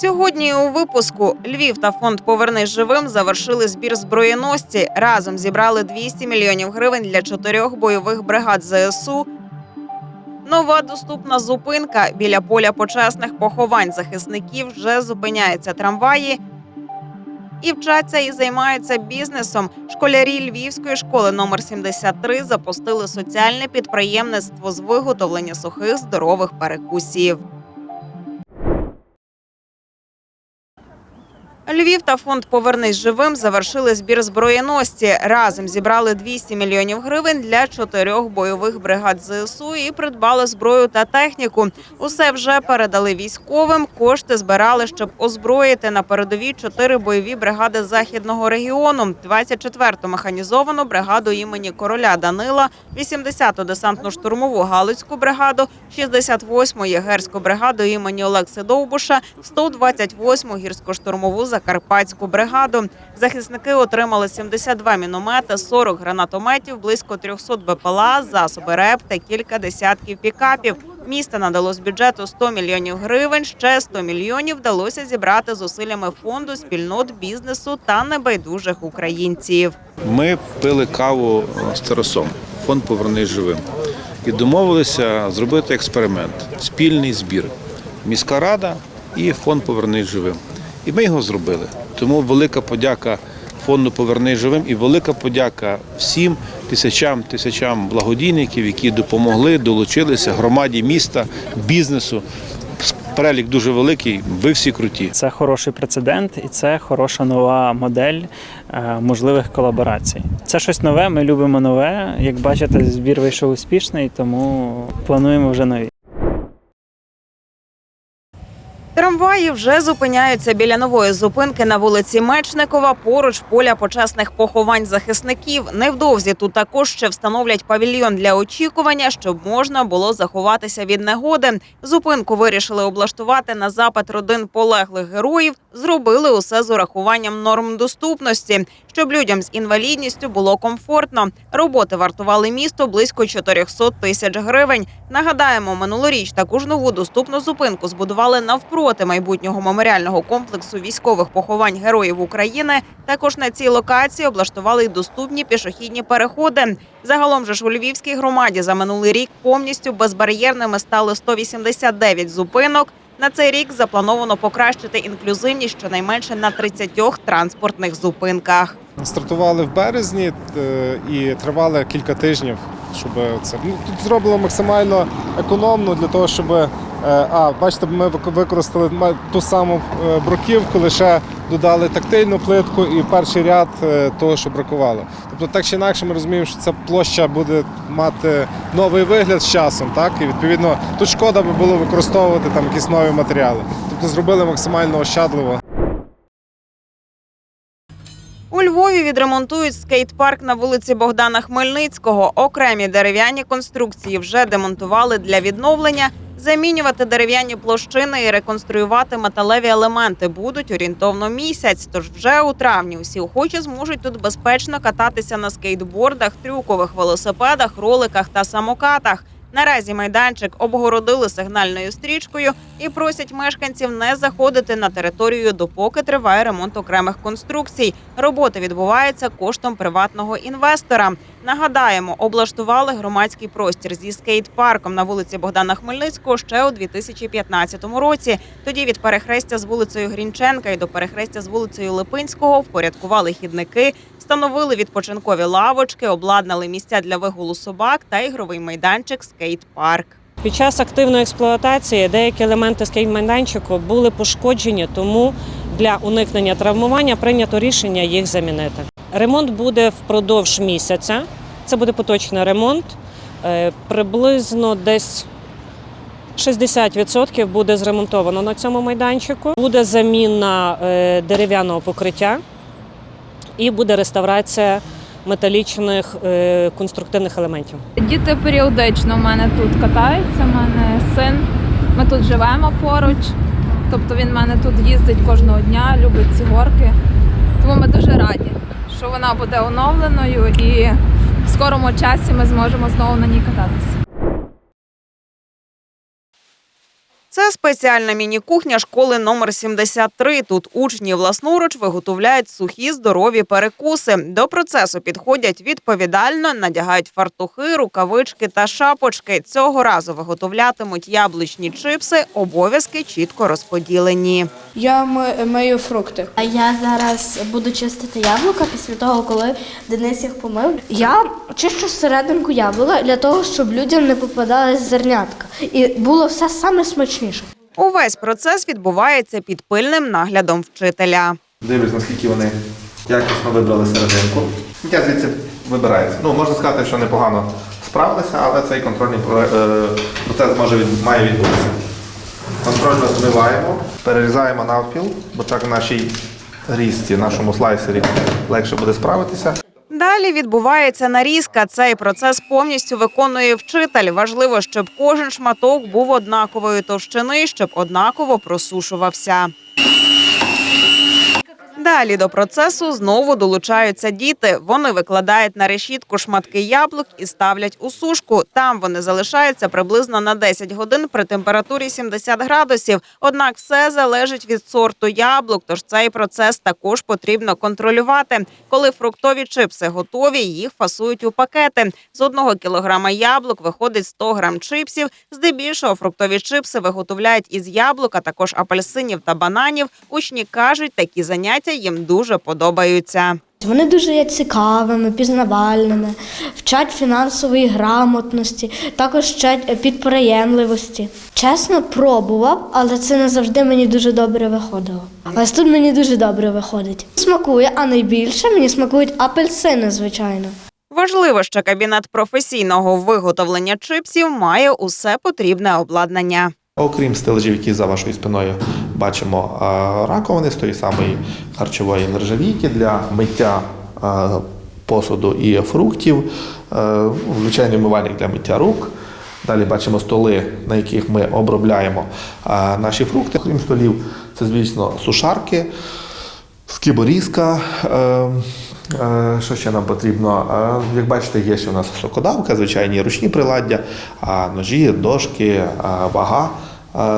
Сьогодні у випуску Львів та фонд Повернись живим завершили збір зброєності. Разом зібрали 200 мільйонів гривень для чотирьох бойових бригад ЗСУ. Нова доступна зупинка біля поля почесних поховань захисників вже зупиняються трамваї. І вчаться і займаються бізнесом. Школярі Львівської школи номер 73 запустили соціальне підприємництво з виготовлення сухих здорових перекусів. Львів та фонд Повернись живим завершили збір зброєності. Разом зібрали 200 мільйонів гривень для чотирьох бойових бригад ЗСУ і придбали зброю та техніку. Усе вже передали військовим. Кошти збирали, щоб озброїти на передовій чотири бойові бригади західного регіону: 24-ту механізовану бригаду імені короля Данила, 80-ту десантно-штурмову галицьку бригаду, 68-му єгерську бригаду імені Олекси Довбуша, 128-му гірсько-штурмову закарпатську бригаду. Захисники отримали 72 міномети, 40 гранатометів, близько 300 БПЛА, засоби РЕП та кілька десятків пікапів. Місто надало з бюджету 100 мільйонів гривень. Ще 100 мільйонів вдалося зібрати зусиллями фонду спільнот бізнесу та небайдужих українців. Ми пили каву з Тарасом, фонд Повернись живим. І домовилися зробити експеримент спільний збір. Міська рада і фонд Повернись живим. І ми його зробили. Тому велика подяка фонду Повернись живим і велика подяка всім тисячам тисячам благодійників, які допомогли, долучилися громаді міста, бізнесу. Перелік дуже великий. Ви всі круті. Це хороший прецедент і це хороша нова модель е, можливих колаборацій. Це щось нове. Ми любимо нове. Як бачите, збір вийшов успішний, тому плануємо вже нові. Трамваї вже зупиняються біля нової зупинки на вулиці Мечникова, поруч поля почесних поховань захисників. Невдовзі тут також ще встановлять павільйон для очікування, щоб можна було заховатися від негоди. Зупинку вирішили облаштувати на запит родин полеглих героїв. Зробили усе з урахуванням норм доступності, щоб людям з інвалідністю було комфортно. Роботи вартували місто близько 400 тисяч гривень. Нагадаємо, минулоріч таку ж нову доступну зупинку збудували навпроти майбутнього меморіального комплексу військових поховань героїв України. Також на цій локації облаштували й доступні пішохідні переходи. Загалом же ж у Львівській громаді за минулий рік повністю безбар'єрними стали 189 зупинок. На цей рік заплановано покращити інклюзивність щонайменше на 30 транспортних зупинках. Стартували в березні е, і тривали кілька тижнів, щоб це ну, тут зроблено максимально економно для того, щоб а бачите, ми використали ту саму е, бруківку, лише додали тактильну плитку і перший ряд е, того, що бракувало. Тобто, так чи інакше, ми розуміємо, що ця площа буде мати новий вигляд з часом, так і відповідно тут шкода би було використовувати там якісь нові матеріали. Тобто зробили максимально ощадливо. У Львові відремонтують скейт-парк на вулиці Богдана Хмельницького. Окремі дерев'яні конструкції вже демонтували для відновлення. Замінювати дерев'яні площини і реконструювати металеві елементи будуть орієнтовно місяць. Тож вже у травні усі охочі зможуть тут безпечно кататися на скейтбордах, трюкових велосипедах, роликах та самокатах. Наразі майданчик обгородили сигнальною стрічкою і просять мешканців не заходити на територію, допоки триває ремонт окремих конструкцій. Роботи відбуваються коштом приватного інвестора. Нагадаємо, облаштували громадський простір зі скейт-парком на вулиці Богдана Хмельницького ще у 2015 році. Тоді від перехрестя з вулицею Грінченка і до перехрестя з вулицею Липинського впорядкували хідники, встановили відпочинкові лавочки, обладнали місця для вигулу собак та ігровий майданчик скейт-парк. Під час активної експлуатації деякі елементи скейт-майданчику були пошкоджені, тому для уникнення травмування прийнято рішення їх замінити. Ремонт буде впродовж місяця. Це буде поточний ремонт. Е, Приблизно десь 60% буде зремонтовано на цьому майданчику. Буде заміна е, дерев'яного покриття і буде реставрація металічних е, конструктивних елементів. Діти періодично в мене тут катаються, в мене син. Ми тут живемо поруч. Тобто він в мене тут їздить кожного дня, любить ці горки. Тому ми дуже раді, що вона буде оновленою і в скорому часі ми зможемо знову на ній кататися. Це спеціальна міні-кухня школи номер 73. Тут учні власноруч виготовляють сухі здорові перекуси. До процесу підходять відповідально, надягають фартухи, рукавички та шапочки. Цього разу виготовлятимуть яблучні чипси. Обов'язки чітко розподілені. Я ми- мию фрукти. А я зараз буду чистити яблука після того, коли Денис їх помив. Я чищу серединку яблука для того, щоб людям не попадались зернятка. І було все саме смачніше. Увесь процес відбувається під пильним наглядом вчителя. Дивлюсь, наскільки вони якісно вибрали серединку. Я звідси вибирається. Ну, можна сказати, що непогано справилися, але цей контрольний е, процес може від, має відбутися. Контрольно змиваємо, перерізаємо навпіл, бо так в нашій різці, нашому слайсері легше буде справитися. Далі відбувається нарізка. Цей процес повністю виконує вчитель. Важливо, щоб кожен шматок був однакової товщини, щоб однаково просушувався. Далі до процесу знову долучаються діти. Вони викладають на решітку шматки яблук і ставлять у сушку. Там вони залишаються приблизно на 10 годин при температурі 70 градусів. Однак все залежить від сорту яблук, тож цей процес також потрібно контролювати. Коли фруктові чипси готові, їх фасують у пакети. З одного кілограма яблук виходить 100 грам чипсів. Здебільшого фруктові чипси виготовляють із яблук, а також апельсинів та бананів. Учні кажуть, такі заняття їм дуже подобаються. Вони дуже є цікавими, пізнавальними, вчать фінансової грамотності, також вчать е, підприємливості. Чесно, пробував, але це не завжди мені дуже добре виходило. Але тут мені дуже добре виходить. Смакує, а найбільше мені смакують апельсини, звичайно. Важливо, що кабінет професійного виготовлення чипсів має усе потрібне обладнання. Окрім стележів, які за вашою спиною бачимо раковини з тої самої харчової нержавійки для миття посуду і фруктів, е, звичайний умивальник для миття рук. Далі бачимо столи, на яких ми обробляємо наші фрукти. Крім столів, це, звісно, сушарки, скиборізка. Е, е, Що ще нам потрібно? Як бачите, є ще у нас сокодавка, звичайні ручні приладдя, ножі, дошки, вага,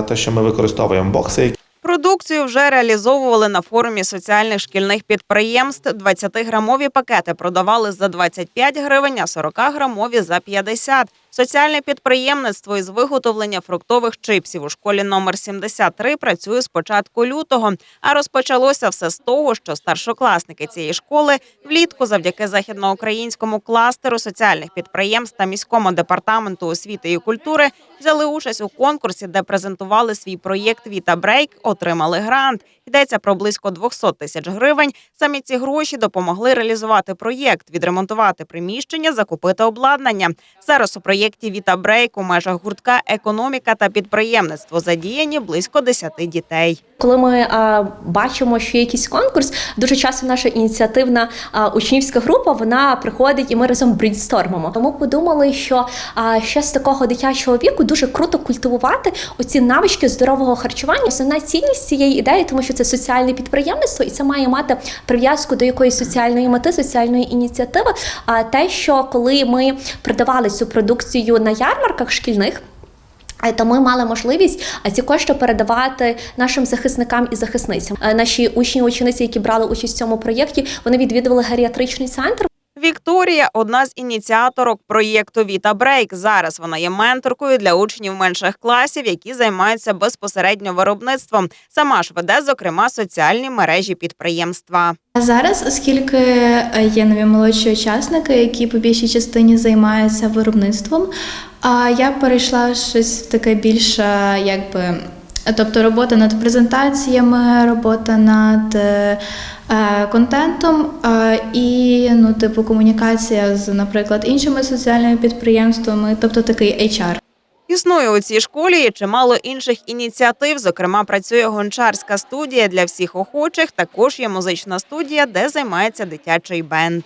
те, що ми використовуємо, бокси, Продукцію вже реалізовували на форумі соціальних шкільних підприємств. 20-грамові пакети продавали за 25 гривень, а 40-грамові за 50. Соціальне підприємництво із виготовлення фруктових чипсів у школі номер 73 працює з початку лютого. А розпочалося все з того, що старшокласники цієї школи влітку, завдяки західноукраїнському кластеру соціальних підприємств та міському департаменту освіти і культури, взяли участь у конкурсі, де презентували свій проєкт Віта Брейк, отримали грант. Йдеться про близько 200 тисяч гривень. Самі ці гроші допомогли реалізувати проєкт, відремонтувати приміщення, закупити обладнання. Зараз у проєкті Віта Брейк у межах гуртка економіка та підприємництво задіяні близько 10 дітей. Коли ми а, бачимо, що є якийсь конкурс, дуже часто наша ініціативна а, учнівська група вона приходить і ми разом брейнстормимо. Тому подумали, що а, ще з такого дитячого віку дуже круто культивувати оці навички здорового харчування. Основна цінність цієї ідеї, тому що це соціальне підприємництво, і це має мати прив'язку до якоїсь соціальної мети, соціальної ініціативи. А те, що коли ми продавали цю продукцію на ярмарках шкільних. Е, То ми мали можливість е, ці кошти передавати нашим захисникам і захисницям. Е, Наші учні учениці, які брали участь в цьому проєкті, вони відвідували геріатричний центр. Вікторія одна з ініціаторок проєкту Віта Брейк. Зараз вона є менторкою для учнів менших класів, які займаються безпосередньо виробництвом. Сама ж веде, зокрема, соціальні мережі підприємства. Зараз, оскільки е, є нові молодші учасники, які по більшій частині займаються виробництвом, а я перейшла щось в таке більше, якби. Тобто робота над презентаціями, робота над е, е, контентом е, і ну, типу, комунікація з, наприклад, іншими соціальними підприємствами, тобто такий HR. Існує у цій школі і чимало інших ініціатив. Зокрема, працює гончарська студія для всіх охочих. Також є музична студія, де займається дитячий бенд.